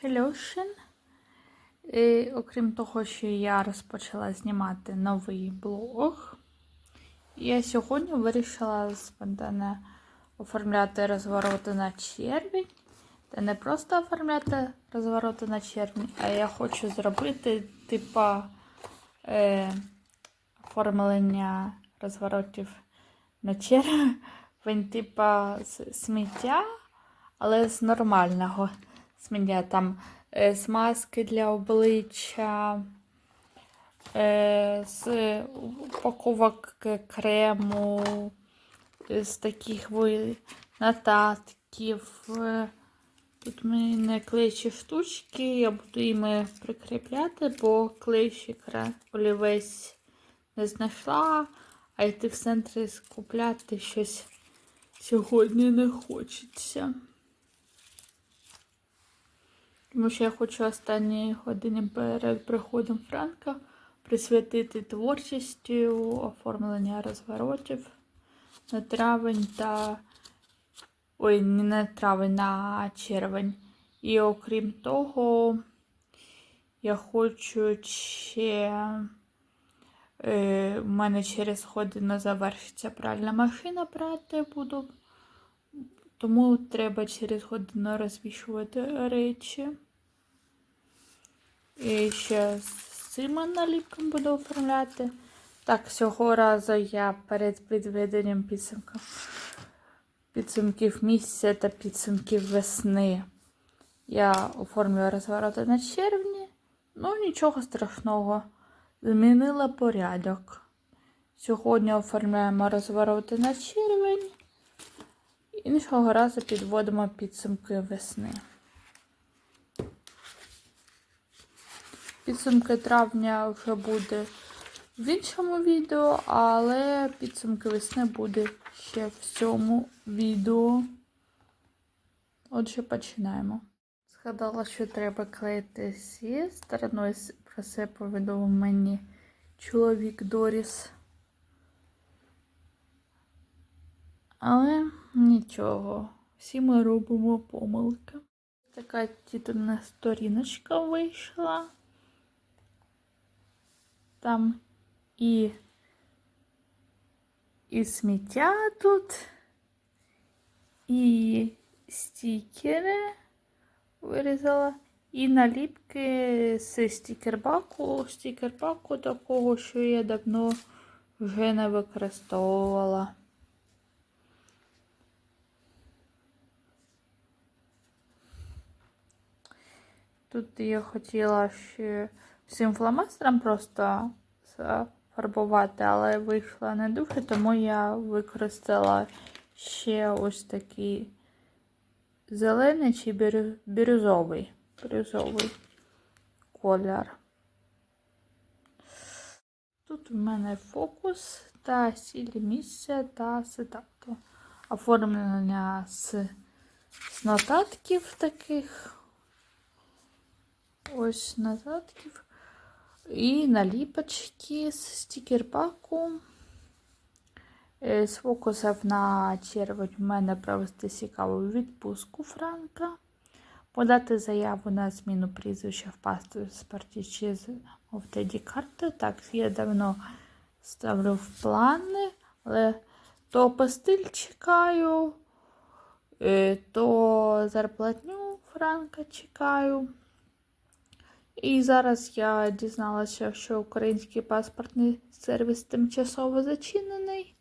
Хелюшин. І, окрім того, що я розпочала знімати новий блог, я сьогодні вирішила спонтанно оформляти розвороти на червень. Та не просто оформляти розвороти на червень, а я хочу зробити типа е, оформлення розворотів на червень, типа сміття, але з нормального сміття. Там е, смазки для обличчя, е, з упаковок крему, з таких е, Тут в мене клеючі штучки, я буду їми прикріпляти, бо клеючий олівець не знайшла, а йти в центрі скупляти щось сьогодні не хочеться. Тому що я хочу останні години перед приходом Франка присвятити творчості, оформлення розворотів на травень та. Ой, не на травень, на червень. І окрім того, я хочу ще. Е, у мене через годину завершиться пральна машина прати буду. Тому треба через годину розвішувати речі. І ще з цим наліпком буду оформляти. Так, цього разу я перед підведенням підсумка, підсумків місяця та підсумків весни. Я оформлюю розвороти на червні. Ну, нічого страшного. Змінила порядок. Сьогодні оформляємо розвороти на червень. Іншого разу підводимо підсумки весни. Підсумки травня вже буде в іншому відео, але підсумки весни буде ще в цьому відео. Отже, починаємо. Згадала, що треба клеїти зі стороною. Про це повідомив мені чоловік Доріс. Але нічого, всі ми робимо помилки. Така тітульна сторіночка вийшла. Там і, і сміття тут, і стікери вирізала, і наліпки з стікербаку, стікербаку такого, що я давно вже не використовувала. Тут я хотіла ще всім фломастером просто зафарбувати, але вийшло не дуже, тому я використала ще ось такий зелений чи бірю- бірюзовий, бірюзовий колір. Тут в мене фокус та сілі місця та цитати. Оформлення з, з нотатків таких. Ось нотатків. І наліпочки з стікерпаку. З фокусів на червень в мене провести цікаву відпустку Франка. Подати заяву на зміну прізвища в паспорті чи з овтеді карти. Так, я давно ставлю в плани, але то постиль чекаю, е, то зарплатню Франка чекаю. І зараз я дізналася, що український паспортний сервіс тимчасово зачинений,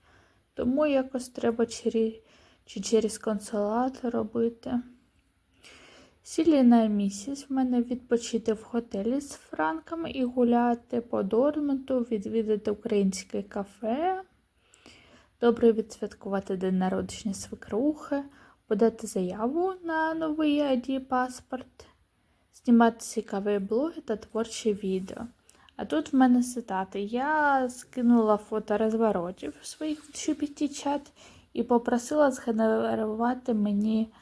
тому якось треба чері... чи через консулат робити. Сілі на місяць в мене відпочити в готелі з франками і гуляти по Дормуту, відвідати українське кафе, добре відсвяткувати день народження свекрухи, подати заяву на новий ID паспорт знімати цікаві блоги та творчі відео. А тут в мене цитати. Я скинула фото розворотів своїх в GPT-чат і попросила згенерувати мені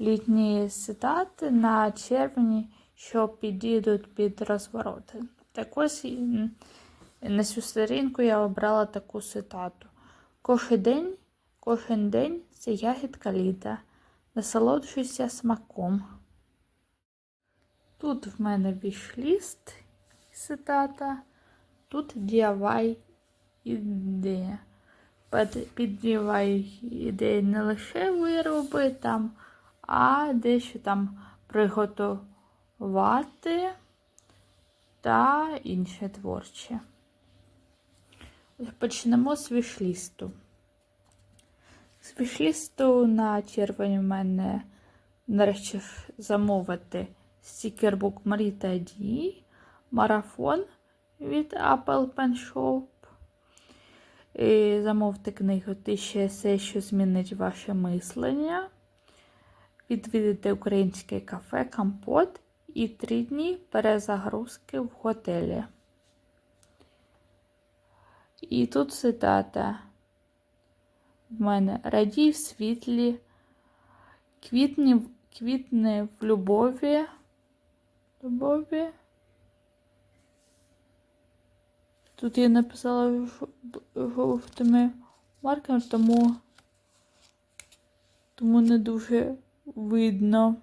літні цитати на червні, що підійдуть під розвороти. Так ось на цю сторінку я обрала таку цитату. Кожен день, кожен день це ягідка літа. Насолоджуйся смаком. Тут в мене вішліст, цитата, тут DIY ідея. Під, DIY ідеї не лише вироби там, а дещо там приготувати та інше творче. Почнемо з вішлісту. З вішлісту на червень в мене нарешті замовити стікербук Marita D, марафон від Apple Pen Shop. І замовте книгу Тисяча есе, що змінить ваше мислення. Відвідати українське кафе Компот і три дні перезагрузки в готелі. І тут цитата. В мене радій в світлі, квітні, квітне в любові. Любові. Тут я написала жовтими маркерами, тому, тому не дуже видно.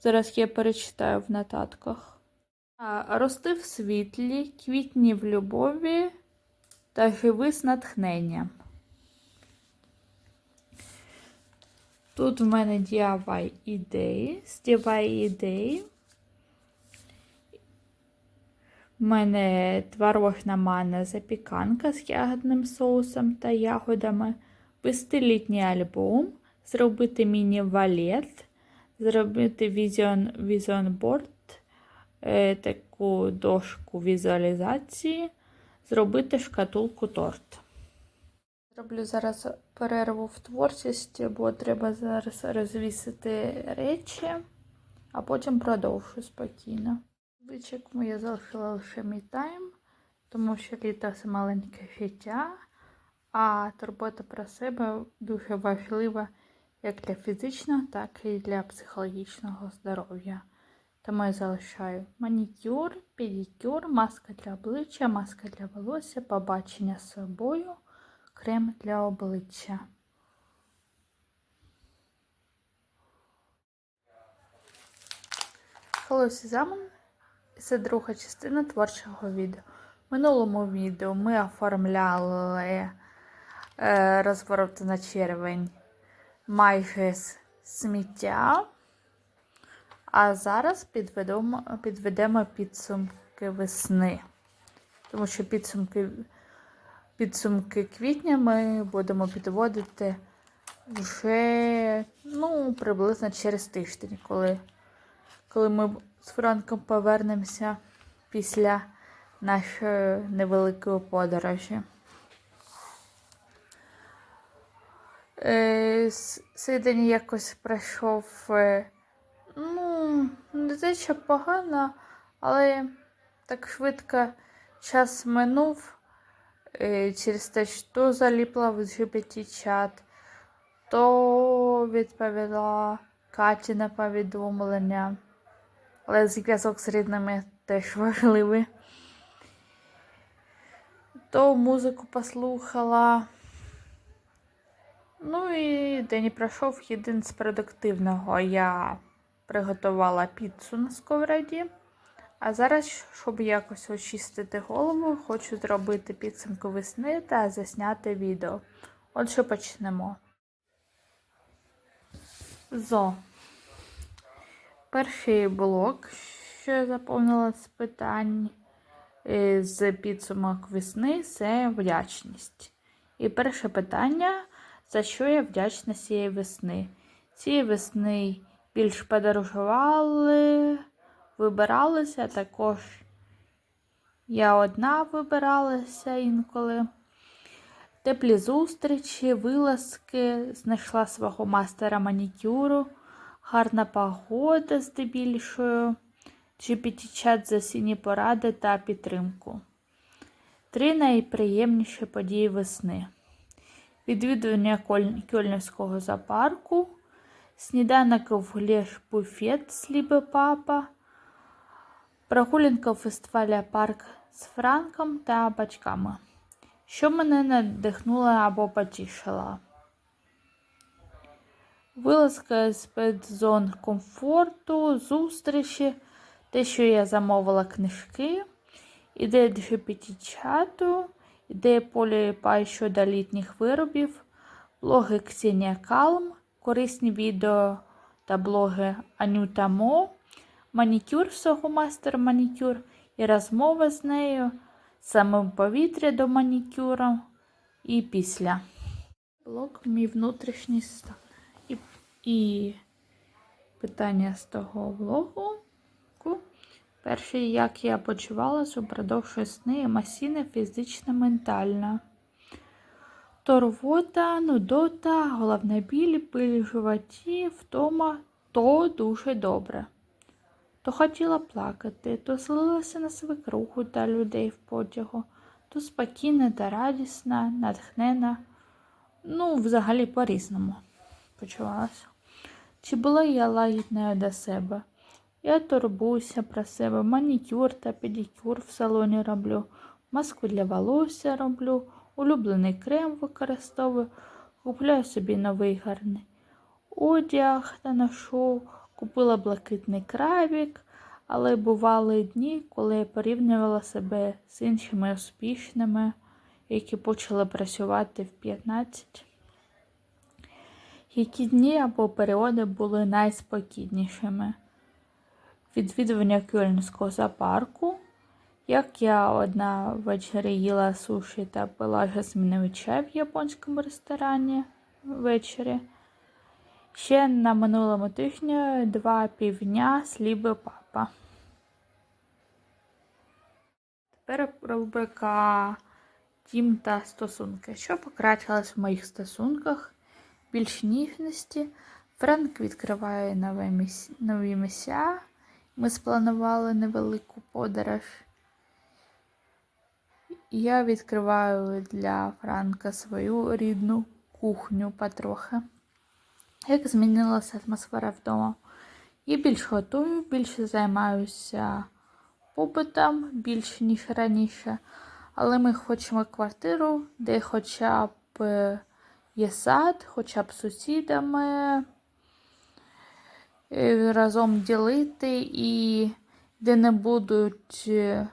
Зараз я перечитаю в нотатках. Рости в світлі, квітні в любові та живи з натхненням. Тут в мене DIY ідеї. З ідеї. У мене творожна манна запіканка з ягодним соусом та ягодами. Вестилітній альбом, зробити міні-валет, зробити візіон, візіонборд, е, таку дошку візуалізації, зробити шкатулку торт. Зроблю зараз перерву в творчості, бо треба зараз розвісити речі, а потім продовжу спокійно. Вичекну я залишила лише мій тайм, тому що літо це маленьке життя, а турбота про себе дуже важлива як для фізичного, так і для психологічного здоров'я. Тому я залишаю манікюр, педикюр, маска для обличчя, маска для волосся, побачення з собою, крем для обличчя. Hello, Сезамон. Це друга частина творчого відео. В минулому відео ми оформляли е, розворот на червень майже сміття. А зараз підведемо, підведемо підсумки весни. Тому що підсумки, підсумки квітня ми будемо підводити вже ну, приблизно через тиждень, коли, коли ми з Франком повернемося після нашої невеликої подорожі. Е, цей день якось пройшов, е, ну, не те, що погано, але так швидко час минув е, через те, що заліпла в GPT-чат, то відповіла Каті на повідомлення. Але зв'язок з рідними теж важливий. То музику послухала. Ну і день пройшов єдин з продуктивного. Я приготувала піцу на сковороді. А зараз, щоб якось очистити голову, хочу зробити підсумку весни та засняти відео. Отже, почнемо. Зо. Перший блок, що я заповнила з питань е, з підсумок весни, це вдячність. І перше питання, за що я вдячна цієї весни? Цієї весни більш подорожували, вибиралися, також я одна вибиралася інколи. Теплі зустрічі, вилазки, знайшла свого мастера манікюру гарна погода здебільшою, GPT-чат за сіні поради та підтримку. Три найприємніші події весни. Відвідування Кьольнівського зоопарку, сніданок в Глєш буфет з Ліби Папа, прогулянка у фестивалі парк з Франком та батьками, що мене надихнуло або потішило. Вилазка з зон комфорту, зустрічі, те, що я замовила книжки, ідея GPT-чату, ідея поліпай щодо літніх виробів, блоги Ксенія Калм, корисні відео та блоги Анюта Мо, манікюр всього мастер манікюр і розмова з нею, саме повітря до манікюру і після. Блог мій внутрішній стан. І, питання з того влогу. Перше, як я почувалася упродовж сни емоційно, фізично, ментально. Торвота, нудота, головна біль, біль в животі, втома то дуже добре. То хотіла плакати, то злилася на свекруху та людей в потягу, то спокійна та радісна, натхнена. Ну, взагалі по-різному почувалася. Чи була я лагідною до себе? Я турбуюся про себе, манікюр та педикюр в салоні роблю, маску для волосся роблю, улюблений крем використовую, купляю собі новий гарний одяг та ношу, купила блакитний крабік, але бували дні, коли я порівнювала себе з іншими успішними, які почали працювати в 15. Які дні або періоди були найспокійнішими? Відвідування Кюльнського зоопарку, як я одна ввечері їла суші та пила жасміновий в японському ресторані ввечері. Ще на минулому тижні два півдня сліби папа. Тепер рубрика Тім та стосунки. Що покращилось в моїх стосунках? Більш ніжності. Френк відкриває нові місця. Нові місця. Ми спланували невелику подорож. Я відкриваю для Франка свою рідну кухню потрохи. Як змінилася атмосфера вдома? Я більш готую, більше займаюся побутом, більше, ніж раніше. Але ми хочемо квартиру, де хоча б є сад, хоча б сусідами е, разом ділити і де не будуть е,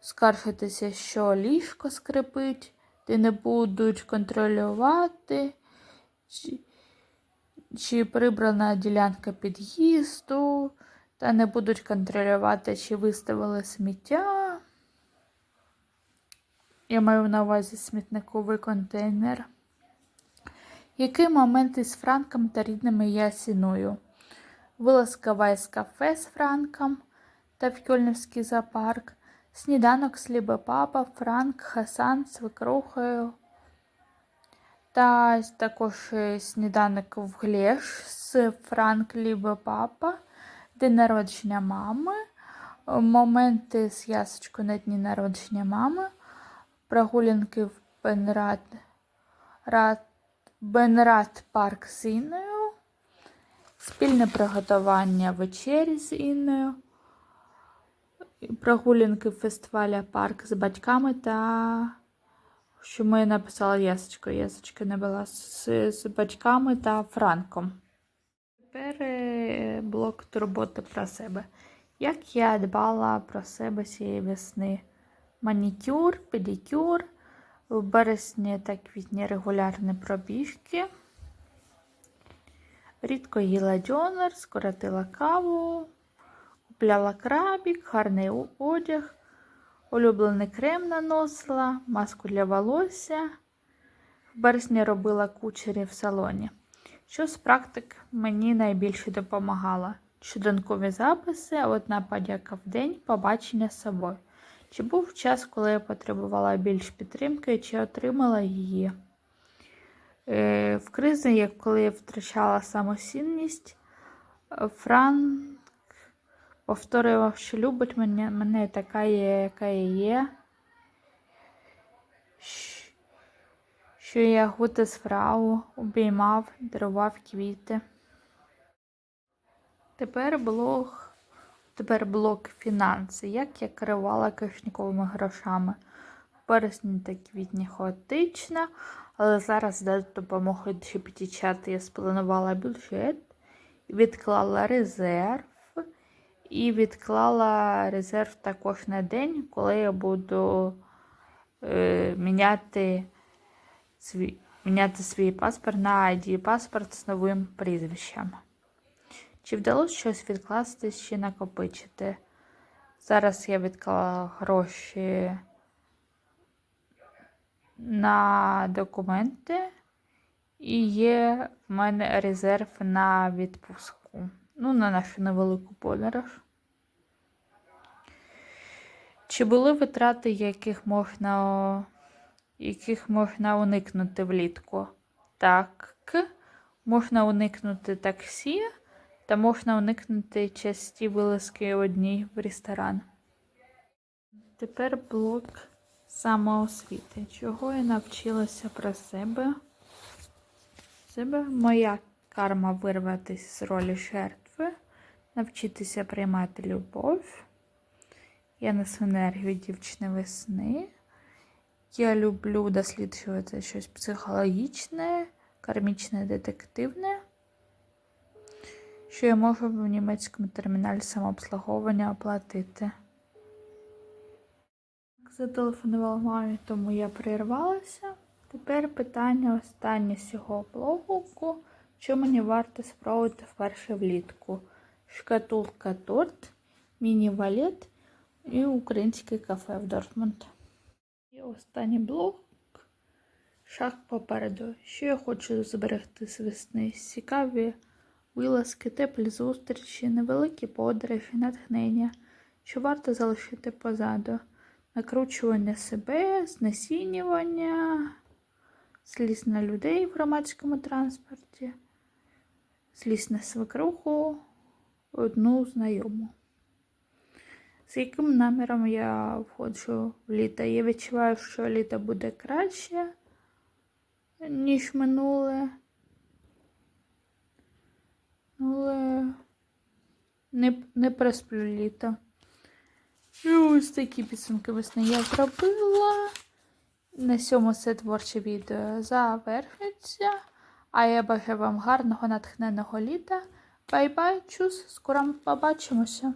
скаржитися, що ліжко скрипить, де не будуть контролювати, чи, чи прибрана ділянка під'їзду, та не будуть контролювати, чи виставили сміття. Я маю на увазі смітниковий контейнер. Які моменти з Франком та рідними я ціную? Вилазка в кафе з Франком та в Кьольнівський зоопарк, сніданок з Лібе Папа, Франк, Хасан з свекрухою, та також сніданок в Глеш з Франк Лібе Папа, день народження мами, моменти з ясочкою на дні народження мами прогулянки в Бенрад, Рад, Бенрад Парк з Інною, спільне приготування вечері з Інною, прогулянки в фестиваля парк з батьками та що ми написали. Ясочка не була з, з батьками та Франком. Тепер е, блок турботи про себе. Як я дбала про себе цієї весни? Манікюр, педикюр, в березні та квітні регулярні пробіжки. Рідко їла дьонер, скоротила каву, купляла крабік, гарний одяг, улюблений крем наносила, маску для волосся. В березні робила кучері в салоні. Що з практик мені найбільше допомагало? Щоденкові записи, одна подяка в день, побачення з собою. Чи був час, коли я потребувала більш підтримки, чи отримала її? Е, в кризі, як коли я втрачала самосінність, Франк повторював, що любить мене, мене така є, яка я є, що я гуте з обіймав, дарував квіти. Тепер блог Тепер блок фінанси. Як я керувала кишніковими грошами? березні та квітні хаотично, але зараз за допомогою GPT-чату я спланувала бюджет, відклала резерв і відклала резерв також на день, коли я буду е, міняти, свій, міняти свій паспорт на ID паспорт з новим прізвищем. Чи вдалося щось відкласти чи накопичити? Зараз я відклала гроші на документи, і є в мене резерв на відпустку. Ну, на нашу невелику подорож. Чи були витрати, яких можна, яких можна уникнути влітку? Так, можна уникнути таксі, та можна уникнути часті вилазки одній в ресторан. Тепер блок самоосвіти. Чого я навчилася про себе? Себе моя карма вирватися з ролі жертви, навчитися приймати любов. Я несу енергію дівчини весни. Я люблю досліджувати щось психологічне, кармічне, детективне. Що я можу в німецькому терміналі самообслуговування оплатити. Зателефонувала мамі, тому я прервалася. Тепер питання останнє з цього блогу. Що мені варто спробувати вперше влітку? Шкатулка торт, міні-валет і українське кафе в Дортмунд. І останній блог. Шаг попереду. Що я хочу зберегти з весни? Цікаві вилазки, теплі зустрічі, невеликі подорожі, натхнення, що варто залишити позаду, накручування себе, знесінювання, сліз на людей в громадському транспорті, сліз на свекруху, одну знайому. З яким наміром я входжу в літо? Я відчуваю, що літо буде краще, ніж минуле. Але не, не присплю літо. І ось такі підсумки весни я зробила. На цьому це творче відео завершиться. А я бажаю вам гарного натхненого літа. Бай-бай, чус, скоро побачимося.